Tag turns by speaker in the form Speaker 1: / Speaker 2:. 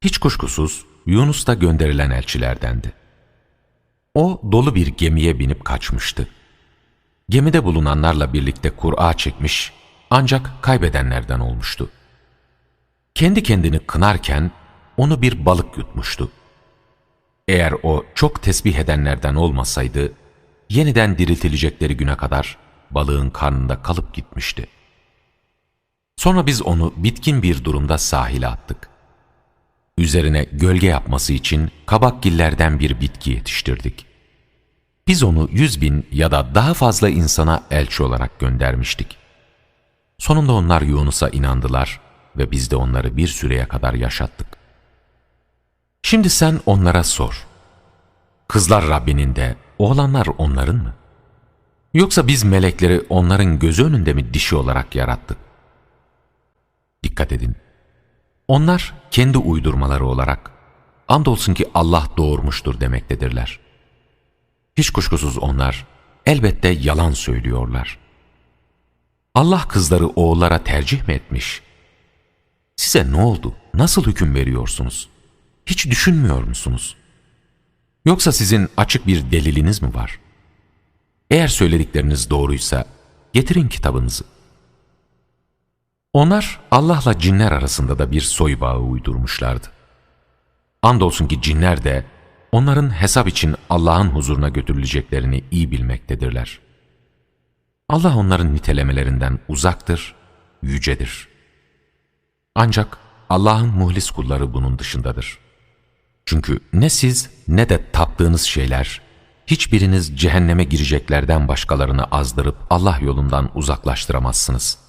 Speaker 1: Hiç kuşkusuz Yunus da gönderilen elçilerdendi. O dolu bir gemiye binip kaçmıştı. Gemide bulunanlarla birlikte Kur'a çekmiş ancak kaybedenlerden olmuştu. Kendi kendini kınarken onu bir balık yutmuştu. Eğer o çok tesbih edenlerden olmasaydı, yeniden diriltilecekleri güne kadar balığın karnında kalıp gitmişti. Sonra biz onu bitkin bir durumda sahile attık. Üzerine gölge yapması için kabakgillerden bir bitki yetiştirdik. Biz onu yüz bin ya da daha fazla insana elçi olarak göndermiştik. Sonunda onlar Yunus'a inandılar ve biz de onları bir süreye kadar yaşattık. Şimdi sen onlara sor. Kızlar Rabbinin de, oğlanlar onların mı? Yoksa biz melekleri onların gözü önünde mi dişi olarak yarattık? Dikkat edin. Onlar kendi uydurmaları olarak, andolsun ki Allah doğurmuştur demektedirler. Hiç kuşkusuz onlar elbette yalan söylüyorlar. Allah kızları oğullara tercih mi etmiş? Size ne oldu? Nasıl hüküm veriyorsunuz? Hiç düşünmüyor musunuz? Yoksa sizin açık bir deliliniz mi var? Eğer söyledikleriniz doğruysa getirin kitabınızı. Onlar Allah'la cinler arasında da bir soy bağı uydurmuşlardı. Andolsun ki cinler de onların hesap için Allah'ın huzuruna götürüleceklerini iyi bilmektedirler. Allah onların nitelemelerinden uzaktır, yücedir. Ancak Allah'ın muhlis kulları bunun dışındadır. Çünkü ne siz ne de taptığınız şeyler, hiçbiriniz cehenneme gireceklerden başkalarını azdırıp Allah yolundan uzaklaştıramazsınız.